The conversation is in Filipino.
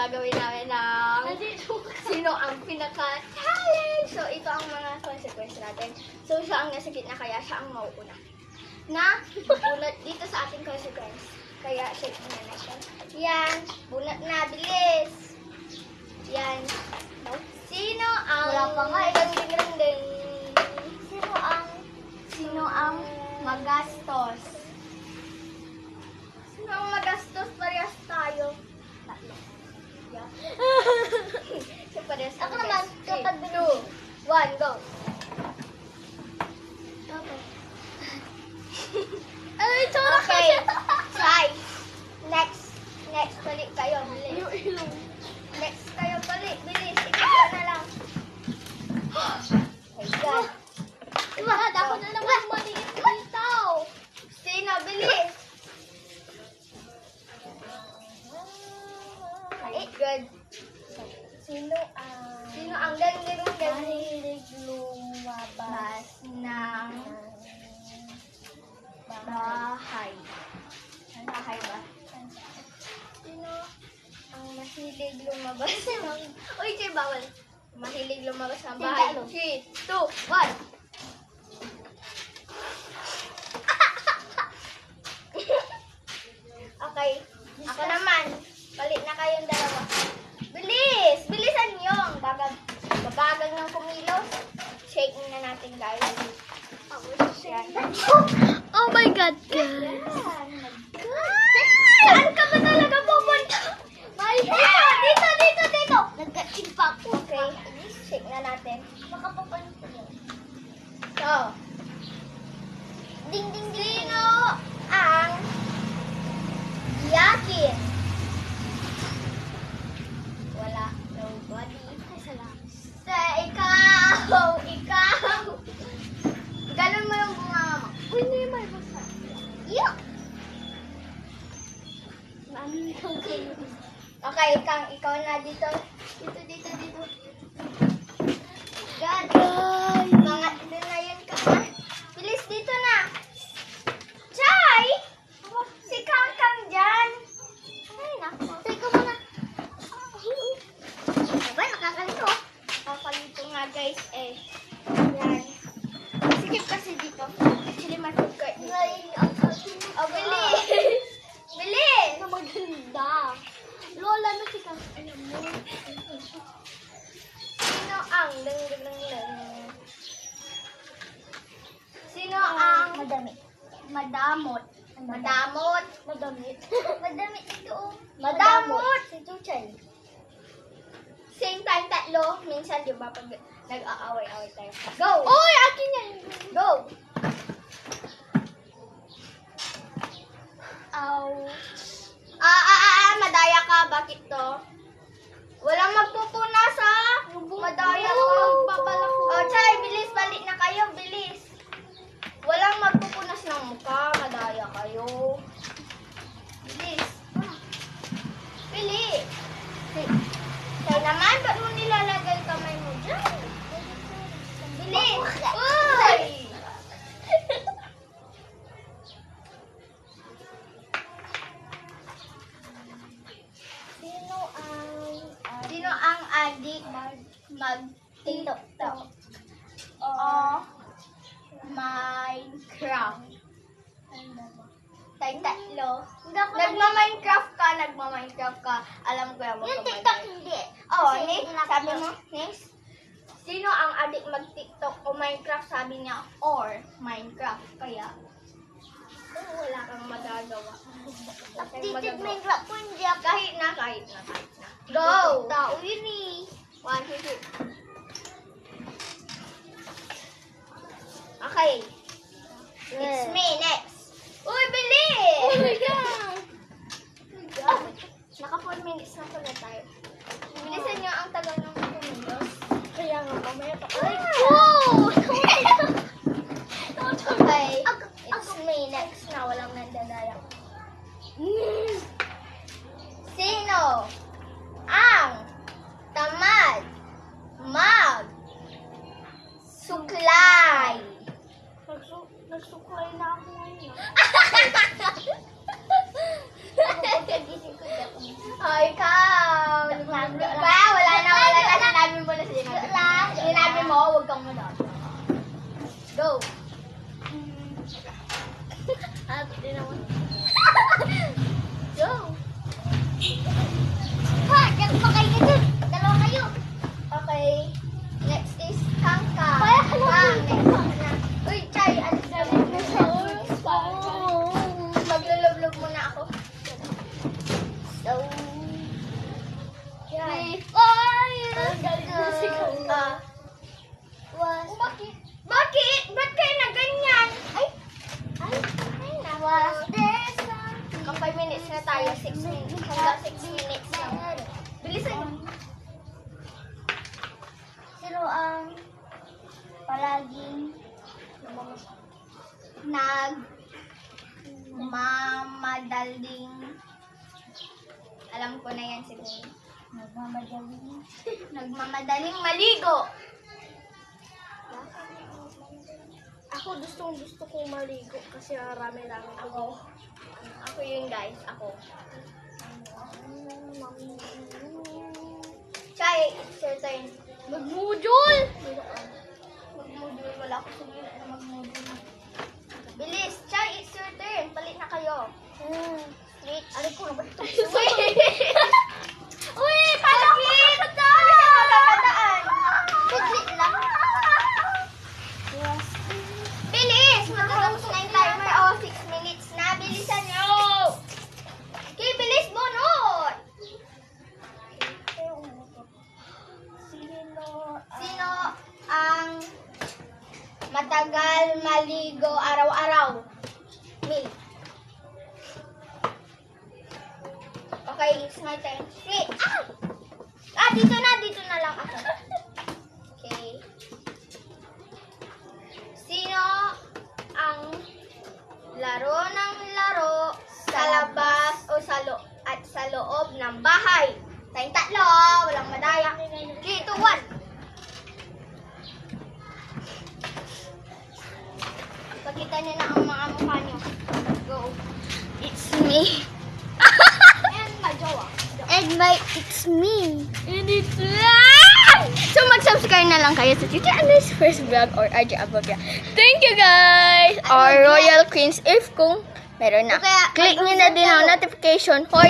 gagawin namin ng sino ang pinaka-challenge. So, ito ang mga consequence natin. So, siya ang nasa gitna, kaya siya ang mauuna. Na, bunot dito sa ating consequence. Kaya, shake na natin. Yan, bunot na, bilis. Yan. Sino ang... Wala pa nga eh. Ding, ding, ding. Sino ang Sino ang magastos? Sino ang magastos? Parehas tayo. Tatlo. Yeah. so, parehas Ako tayo, naman, guys. kapag Three, two, one, go. Ano yung tsura Okay. Try. Next. Next. Balik kayo. Bilis. Next kayo. Balik. Bilis. Ikaw na lang. Oh my God. Diba, ako na naman maliit dito. Sino? Bilis. My God. Sino ang Sino ang galing galing mahilig lumabas mas ng bahay? Bahay ba? Sino ang mahilig lumabas ng... Uy, Che, bawal. Mahilig lumabas ng bahay. Sino? 3, 2, 1. okay. Ako naman. Palit na kayong dalawa. Bilis! Bilisan nyo! Ang bagal, babagal ng kumilos. Shake na natin, guys. Yan. Oh my God, Yan. Saan ka ba talaga pupunta? My Dito, dito, dito, dito. Nagka-chip pa ako. Okay. Shake na natin. Makapapalit ko yun. So, Ding, ding, ding. sino ang yakin? Wala. Nobody. Sa ikaw! Ikaw! Ganun mo yung bunga mo. Uy, hindi may basa. Yuck! Mami, ikaw. Okay, Kang, ikaw na dito. Dito, dito, dito. God. Mga doon na yun ka na. Bilis dito na. Chay! Si Kang Kang dyan. Ay, naku. Teka muna. Diba, nakakalito. Kakalito nga guys eh. Yan. Sikip kasi dito. Actually, matug ko. Ay, ang sakin. Oh, bilis! bilis! Na maganda. Lola na si Kang. Alam mo. Sino ang... Lang, lang, lang, lang. Sino ang... Madami. Madamot. Madamot. Madamit. Madamit ito. Madamot. Si Chuchay. Same time tatlo. Minsan, di ba, pag nag-aaway-away tayo. Go! Oy, akin yan. Go! Ouch. Ah, ah, ah, ah, madaya ka. Bakit to? Walang magpupunas ha. Madaya ka. Magbabalak ko. Oh, Chay, bilis. Balik na kayo. Bilis. Walang magpupunas ng mukha. Madaya kayo. Bilis. Bilis. Chay naman, ba't mo nilalagay kamay mo dyan? Bilis. Uy! Sino ang Sino ang adik mag-tiktok? O Minecraft? Tayong tatlo. Hindi ako Nagma-Minecraft ka, nagma-Minecraft ka. Alam ko yan. Yung TikTok hindi. Oo, Kasi next, hinapos sabi ko. mo, next. Sino ang adik mag-TikTok o Minecraft? Sabi niya, or Minecraft. Kaya, kung wala kang magagawa. Updated. Minecraft ko hindi ako. Kahit na, kahit na, kahit na. Go! Tao yun eh. One, two, three. Okay. It's me Nagsuklay. Nagsuklay na ako ngayon. oh, ikaw. Diba? Wala na, wala na. Sinabi mo na sinabi. Sinabi mo, huwag kang muna. Go. At, di naman. Pa kayo dun. Dalawa kayo. Okay. Sino ang palaging Nag... Mamadaling... Alam ko na yan siguro. nagmamadaling Nagmamadaling maligo. Ako gustong gusto kong maligo kasi rami-rami Ako. Ako yun guys. Ako. Chay, it's your turn. Magmujol! Mag-module. Wala ako sa gila na mag-module. Bilis! Chay, it's your turn. Palit na kayo. Switch. Aray ko, naba't ito? Uy! Palakit! Ano siya magkapadaan? Biglit lang. Bilis! Magtatapos na yung timer. Oh, 6 minutes na. Bilisan nyo! Okay, bilis bunot! Sino ang matagal maligo araw-araw? Me. Okay, it's my turn. Wait! Ah! Ah, dito na, dito na lang ako. Okay. Sino ang laro ng laro sa labas o sa lo at sa loob ng bahay? Tayong tatlo, walang madaya. 3, 2, 1. Niyo na ang mga mukha niyo. Go. It's me. And my jowa. And my, it's me. And it's So mag-subscribe na lang kayo sa Teacher Anna's first vlog or RJ Abogya. Thank you guys! Or Royal Queens if kung meron na. Click nyo na din ang notification. Hoy!